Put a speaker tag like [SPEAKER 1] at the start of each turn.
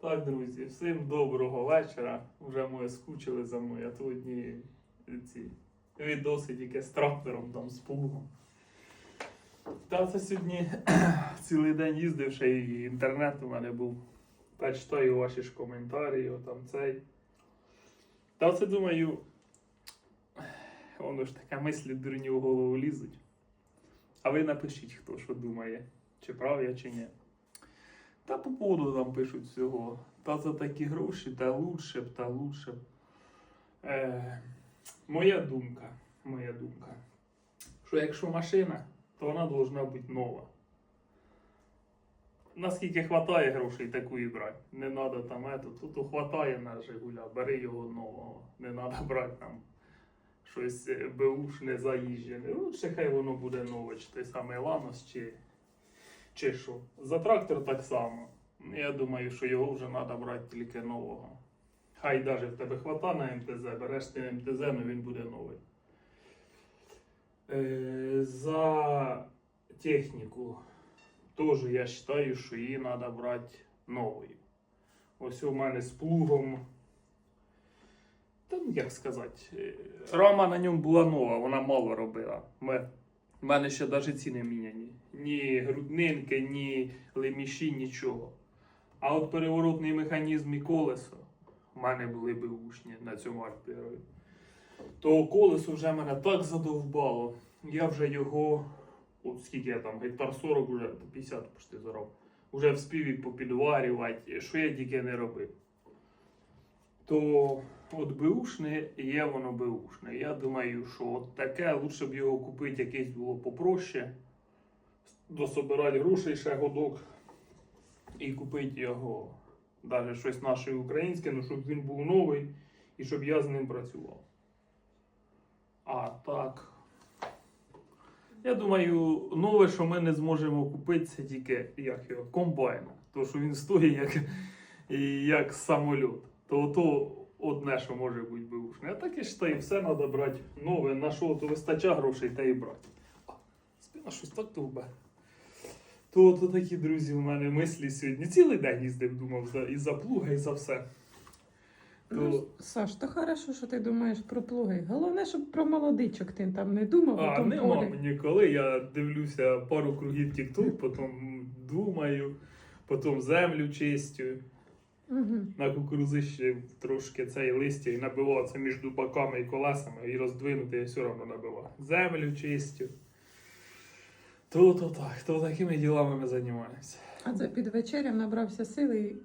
[SPEAKER 1] Так, друзі, всім доброго вечора. Вже ми скучили за мною, а то ці відоси тільки з трактором там з плугом. Та це сьогодні цілий день їздив, ще і інтернет у мене був. Та читаю ваші ж коментарі, там цей. Та це думаю, воно ж таке мислі дурні в голову лізуть. А ви напишіть, хто що думає, чи прав я, чи ні. Та по поводу там пишуть всього. Та за такі гроші, та лучше б, та лучше б. Е, моя думка, моя думка, що якщо машина, то вона должна бути нова. Наскільки хватає грошей, таку і брати. Не треба там ето, тут хватає на Жигуля, бери його нового. Не треба брати там щось е, беушне заїжджене. Лучше хай воно буде нове, чи той самий Ланос, чи, чи що. За трактор так само. Я думаю, що його вже треба брати тільки нового. Хай навіть в тебе хвата на МТЗ, береш ти МТЗ, ну він буде новий. Е, за техніку теж я вважаю, що її треба брати новою. Ось у мене з плугом. Та ну як сказати, е, рама на ньому була нова, вона мало робила. Ми, в мене ще навіть ціни міняні. Ні груднинки, ні леміші, нічого. А от переворотний механізм і колесо в мене були беушні на цьому альпері. То колесо вже мене так задовбало. Я вже його, от скільки я там, гектар 40, вже 50 почти зарав. Уже вспів і попідварювати, що я тільки не робив. То от беушне є воно беушне. Я думаю, що от таке лучше б його купити якесь було попроще. Дособирати грошей ще годок і купити його. Навіть щось наше українське, ну щоб він був новий і щоб я з ним працював. А так. Я думаю, нове, що ми не зможемо купити, це тільки як його, комбайна. То, що він стоїть як, як самоліт. То то одне, що може бути бушне. А таке ж та і все треба брати нове, на що то вистача грошей та і брати. А, спина щось так довбе. То, то такі друзі у мене мислі сьогодні. Цілий день їздив, думав за, і за плуга, і за все. То,
[SPEAKER 2] Ну, Саш, то хорошо, що ти думаєш про плуги. Головне, щоб про молодичок ти там не думав,
[SPEAKER 1] а,
[SPEAKER 2] а том
[SPEAKER 1] нема
[SPEAKER 2] полі.
[SPEAKER 1] мені коли. Я дивлюся пару кругів TikTok, потім думаю, потім землю чистю.
[SPEAKER 2] Угу.
[SPEAKER 1] На кукурузищі трошки цей листя і набивало це між дубаками і колесами, і роздвинути я все одно набивав. Землю чистю. То, то так, то такими ділами ми займаємося.
[SPEAKER 2] А це під вечерям набрався сили